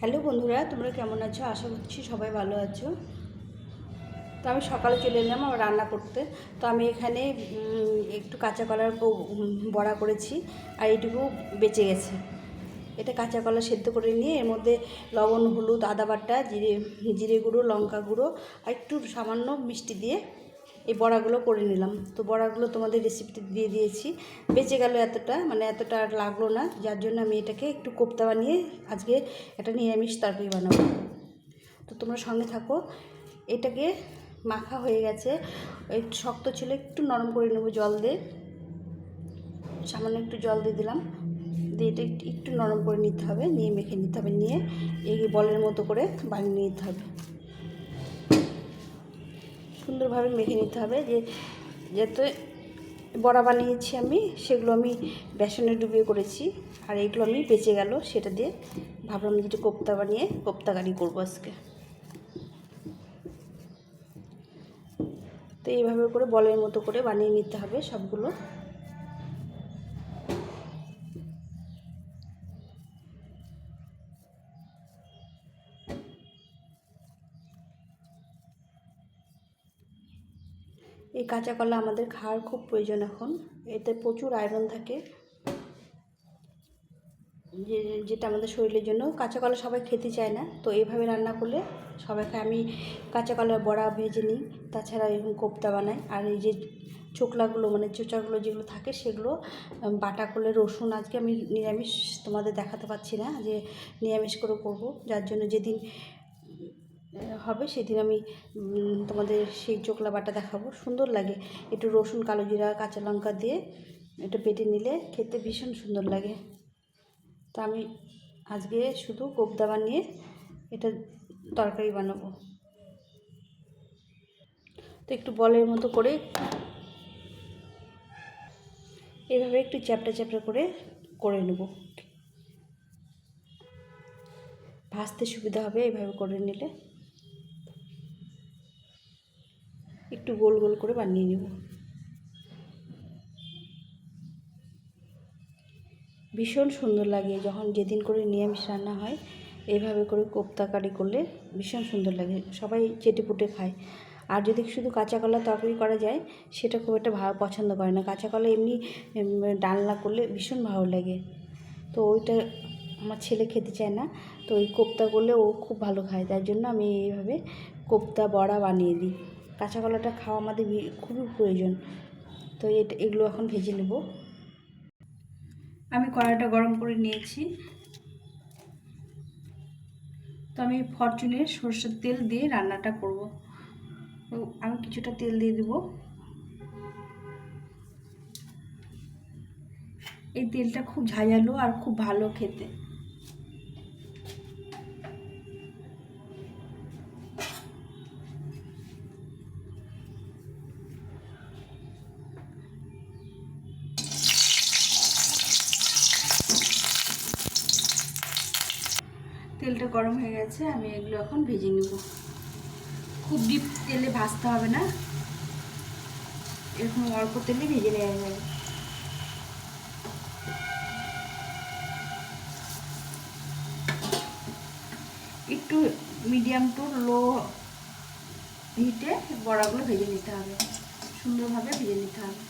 Hello বন্ধুরা, তোমরা কেমন আছো? আশা করছি সবাই ভালো আছো। তো আমি সকালে চলে এলাম আমার রান্না করতে। তো আমি এখানে একটু কাঁচা কলার বড়া করেছি আর এইটুকু বেঁচে গেছে। এটা কাঁচা কলা সেদ্ধ করে নিয়ে এর মধ্যে লবণ, হলুদ, আদা বাটা, জিরে জিরে গুঁড়ো, লঙ্কা গুঁড়ো আর একটু সামান্য মিষ্টি দিয়ে এই বড়াগুলো করে নিলাম। তো বড়াগুলো তোমাদের রেসিপিতে দিয়ে দিয়েছি। বেঁচে গেল এতটা মানে এতটা আর লাগল না। যার জন্য আমি এটাকে একটু কোপ্তা বানিয়ে আজকে একটা নিরামিষ তরকারি বানাবো। তো তোমরা সঙ্গে থাকো। এটাকে মাখা হয়ে গেছে। একটু শক্ত ছিল, একটু নরম করে নেব জল দিয়ে। সামান্য একটু জল দিয়ে দিলাম। দিয়ে এটা একটু নরম করে নিতে হবে, নিয়ে মেখে নিতে হবে, নিয়ে এই বলের মতো করে বানিয়ে নিতে হবে। সুন্দরভাবে মেখে নিতে হবে, যে যাতে বড়া বানিয়েছি আমি, সেগুলো আমি বেসনে ডুবিয়ে করেছি, আর এইগুলো আমি বেঁচে গেল, সেটা দিয়ে ভাবলাম যে একটু কোপ্তা বানিয়ে কোপ্তা কারি করব আজকে। তো এইভাবে করে বলের মতো করে বানিয়ে নিতে হবে সবগুলো। কাঁচা কলা আমাদের খাওয়ার খুব প্রয়োজন এখন। এতে প্রচুর আয়রন থাকে। যে, যেটা আমাদের শরীরের জন্য কাঁচা কলা সবাই খেতে চায় না। তো এইভাবে রান্না করলে সবাইকে আমি কাঁচা কলার বড়া ভেজে নিই, তাছাড়া এরকম কোপ্তা বানাই। আর এই যে চোকলাগুলো মানে চোচাগুলো যেগুলো থাকে, সেগুলো বাটা করলে রসুন আজকে আমি নিরামিষ তোমাদের দেখাতে পাচ্ছি না যে নিরামিষ করে করব। যার জন্য যেদিন হবে, সেদিন আমি তোমাদের সেই চোকলা বাটা দেখাবো। সুন্দর লাগে। একটু রসুন, কালো জিরা, কাঁচা লঙ্কা দিয়ে একটু বেটে নিলে খেতে ভীষণ সুন্দর লাগে। তো আমি আজকে শুধু কোপ্তা বানিয়ে এটা তরকারি বানাবো। তো একটু বলের মতো করে এভাবে একটু চ্যাপটা চ্যাপটা করে করে নেব। ভাজতে সুবিধা হবে এভাবে করে নিলে। গোল গোল করে বানিয়ে নেব। ভীষণ সুন্দর লাগে যখন যেদিন করে নিরামিষ রান্না হয় এইভাবে করে কোপ্তা কারি করলে ভীষণ সুন্দর লাগে, সবাই চেটে পুটে খায়। আর যদি শুধু কাঁচা কলা তরকারি করা যায়, সেটা খুব একটা ভালো পছন্দ করে না। কাঁচা কলা এমনি ডালনা করলে ভীষণ ভালো লাগে। তো ওইটা আমার ছেলে খেতে চায় না, তো ওই কোপ্তা করলে ও খুব ভালো খায়। তার জন্য আমি এইভাবে কোপ্তা বড়া বানিয়ে দিই। কাঁচা কলাটা খাওয়া আমাদের খুবই প্রয়োজন। তো এটা, এগুলো এখন ভেজে নেব। আমি কড়াইটা গরম করে নিয়েছি। তো আমি ফরচুনের সর্ষের তেল দিয়ে রান্নাটা করব। আমি কিছুটা তেল দিয়ে দেব। এই তেলটা খুব ঝাঁঝালো আর খুব ভালো খেতে। তেলটা গরম হয়ে গেছে, আমি এগুলো এখন ভেজে নেব। খুব ডিপ তেলে ভাজতে হবে না। এরকম অল্প তেলে ভেজে নেওয়া যাবে। একটু মিডিয়াম টু লো হিটে বড়াগুলো ভেজে নিতে হবে। সুন্দরভাবে ভেজে নিতে হবে।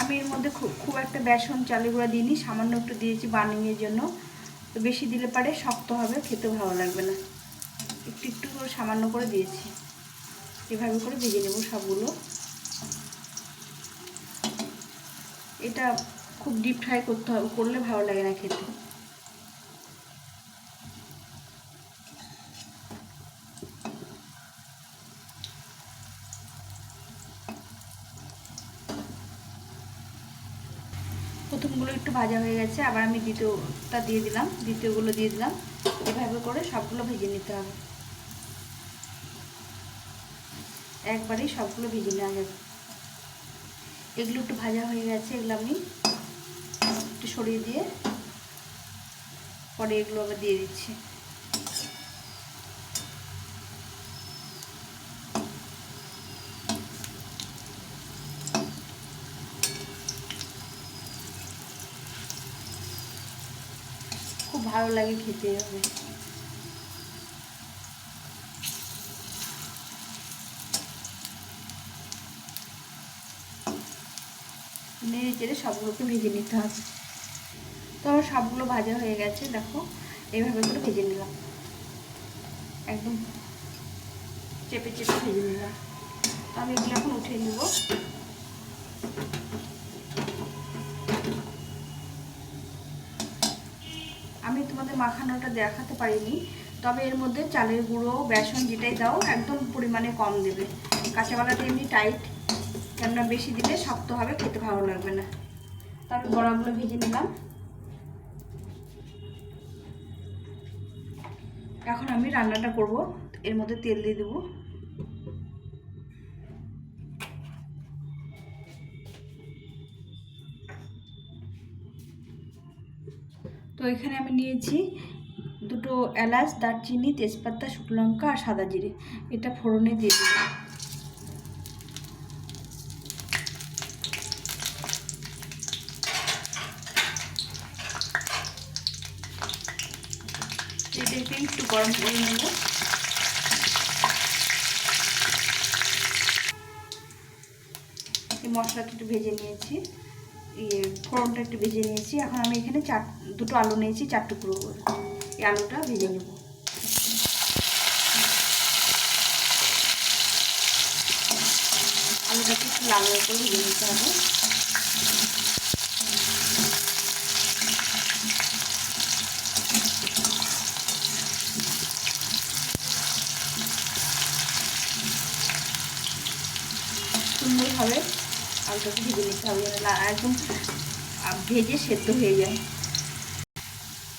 আমি এর মধ্যে খুব খুব একটা বেসন চালের গুঁড়া দিইনি, সামান্য একটু দিয়েছি বার্নিংয়ের জন্য। তো বেশি দিলে পারে, শক্ত হবে খেতে ভালো লাগবে না। একটু একটু করে সামান্য করে দিয়েছি। এভাবে করে ভেজে নেব সবগুলো। এটা খুব ডিপ ফ্রাই করতে হবে করলে ভালো লাগে না খেতে। একটু ভাজা হয়ে গেছে, আবার আমি দ্বিতীয়টা দিয়ে দিলাম, দ্বিতীয়গুলো দিয়ে দিলাম। এভাবে করে সবগুলো ভেজে নিতে হবে। একবারেই সবগুলো ভেজে নেওয়া যাবে। এগুলো একটু ভাজা হয়ে গেছে, এগুলো আমি একটু সরিয়ে দিয়ে পরে এগুলো আবার দিয়ে দিচ্ছি। খুব ভালো লাগে খেতে হবে নেড়ে চেড়ে সবগুলোকে ভেজে নিতে হবে। তো আমার সবগুলো ভাজা হয়ে গেছে, দেখো। এইভাবে করে ভেজে নিলাম। একদম চেপে চেপে ভেজে নিলাম। তো আমি এগুলো এখন উঠিয়ে নেব। তোমাদের মাখানোটা দেখাতে পারিনি। তবে এর মধ্যে চালের গুঁড়ো, বেসন যেটাই দাও, একদম পরিমাণে কম দেবে। কাঁচা এমনি টাইট কেননা বেশি দিলে শক্ত হবে, খেতে ভালো লাগবে না। তারপর বড়াগুলো ভেজে নিলাম। এখন আমি রান্নাটা করব। এর মধ্যে তেল দিয়ে দেবো। তো এখানে আমি নিয়েছি দুটো এলাচ, দারচিনি, তেজপাতা, শুকনো লঙ্কা আর সাদা জিরে। এটা ফোড়নে দিয়ে এটাকে একটু গরম করে নেব। মশলাটা একটু ভেজে নিয়েছি। ইয়ে ফোড়নটা একটু ভেজে নিয়েছি। এখন আমি এখানে চার, দুটো আলু নিয়েছি, চার টুকরো করে। এই আলুটা ভেজে নেব। আলুটাকে একটু লাল করে ভেজে নিতে হবে। সুন্দরভাবে আলুটাকে ভেজে নিতে হবে একদম ভেজে সেদ্ধ হয়ে যায়।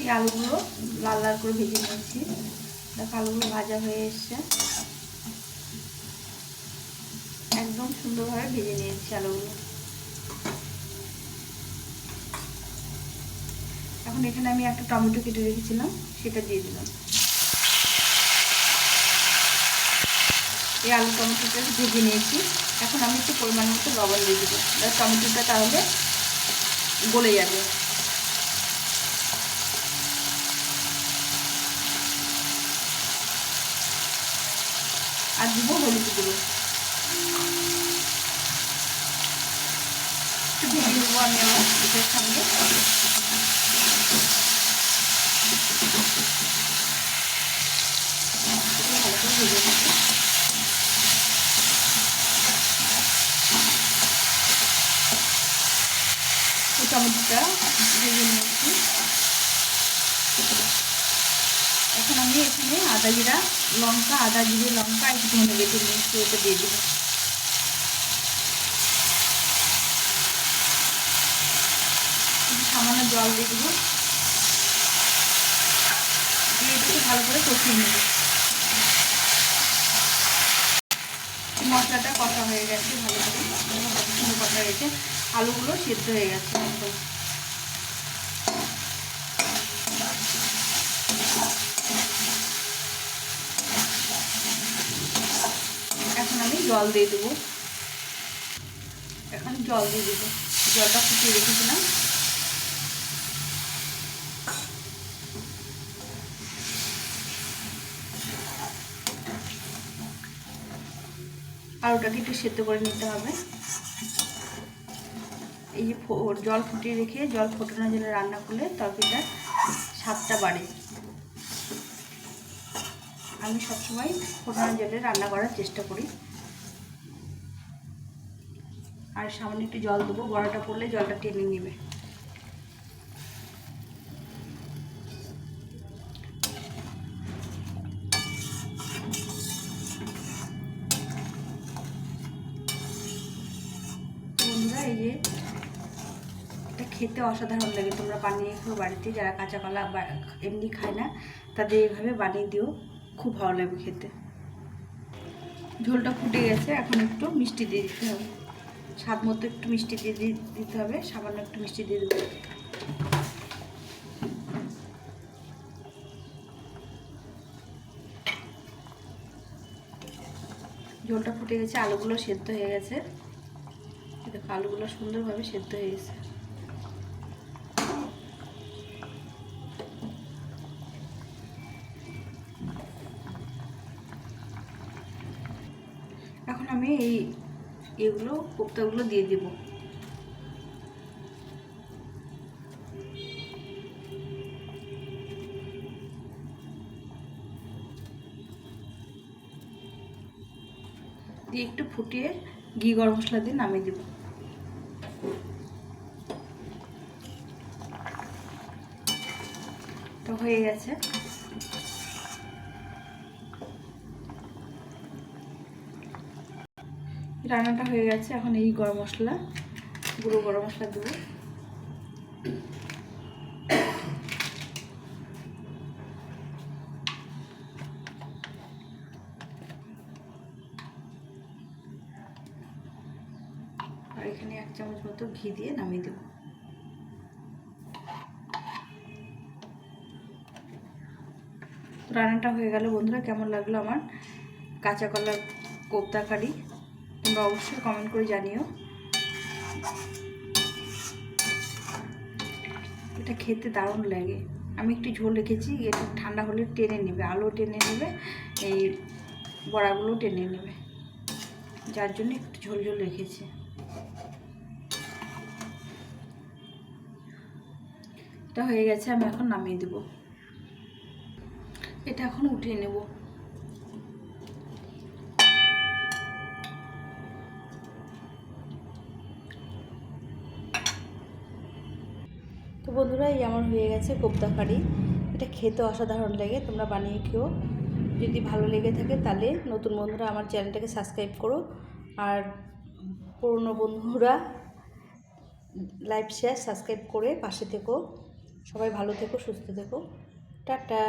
এই আলুগুলো লাল লাল করে ভেজে নিয়েছি। দেখো, আলুগুলো ভাজা হয়ে এসছে। একদম সুন্দরভাবে ভেজে নিয়েছি আলুগুলো। এখন এখানে আমি একটা টমেটো কেটে রেখেছিলাম, সেটা দিয়ে দিলাম। এই আলু টমেটোটা ভেজে নিয়েছি। এখন আমি একটু পরিমাণ মতো লবণ দিয়ে দেবো। টমেটোটা তাহলে গলে যাবে। আর দিব হলুদ গুঁড়ো। ভেজে নেব আমি আমার সঙ্গে। টমেটোটা ভেজে নিয়েছি। এখন আমি এখানে আদা জিরা, লঙ্কা, আদা জিরে, লঙ্কা, একটু বেটে নিয়েছি ওটা দিয়ে দেবো সামান্য জল দিয়ে দেবো দিয়ে একটু ভালো করে কষিয়ে নেব। মশলাটা কষা হয়ে গেছে, ভালো করে কষা হয়ে গেছে আলুগুলো সেদ্ধ হয়ে গেছে একদম। এখন আমি জল দিয়ে দেবো। এখন জল দিয়ে দেবো। জলটা ফুটিয়ে রেখেছিলাম। আলুটাকে একটু সেদ্ধ করে নিতে হবে। এই যে জল ফুটিয়ে রেখে জল ফোটানো জলে রান্না করলে তরকারিটার স্বাদটা বাড়ে। আমি সবসময় ফোটানো জলে রান্না করার চেষ্টা করি। আর সামান্য একটু জল দেবো, বড়াটা পড়লে জলটা টেনে নেবে। এই যে খেতে অসাধারণ লাগে। তোমরা বানিয়ে খেও বাড়িতে, যারা কাঁচা কলা এমনি খায় না, তাদের এইভাবে বানিয়ে দিও। খুব ভালো লাগবে খেতে। ঝোলটা ফুটে গেছে, এখন একটু মিষ্টি দিয়ে দিতে হবে। স্বাদ মতো একটু মিষ্টি দিয়ে দিতে হবে, সামান্য একটু মিষ্টি দিয়ে দেবো ঝোলটা ফুটে গেছে, আলুগুলো সেদ্ধ হয়ে গেছে। দেখো, আলুগুলো সুন্দরভাবে সেদ্ধ হয়ে গেছে। এগুলো কোপ্তাগুলো দিয়ে দেব। দিয়ে একটু ফুটিয়ে ঘি গরম মশলা দিয়ে নামিয়ে দেব। তো হয়ে গেছে। রান্নাটা হয়ে গেছে, এখন এই গরম মশলা, গুঁড়ো গরম মশলা দেবো। আর এখানে এক চামচ মতো ঘি দিয়ে নামিয়ে দেবো। রান্নাটা হয়ে গেল বন্ধুরা, কেমন লাগল আমার কাঁচা কলার কোপ্তা কারি তোমরা অবশ্যই কমেন্ট করে জানিও। এটা খেতে দারুণ লাগে। আমি একটু ঝোল রেখেছি এটা ঠান্ডা হলে টেনে নেবে আলু টেনে নেবে, এই বড়াগুলো টেনে নেবে। যার জন্য একটু ঝোল ঝোল রেখেছি। এটা হয়ে গেছে, আমি এখন নামিয়ে দেব। এটা এখন উঠিয়ে নেব। বন্ধুরা, এই আমার হয়ে গেছে কোপ্তা কারি এটা খেতে অসাধারণ লাগে, তোমরা বানিয়ে খেও। যদি ভালো লেগে থাকে তাহলে নতুন বন্ধুরা আমার চ্যানেলটাকে সাবস্ক্রাইব করো। আর পুরনো বন্ধুরা লাইভ শেয়ার, সাবস্ক্রাইব করে পাশে থেকো। সবাই ভালো থেকো, সুস্থ থেকো। টাটা!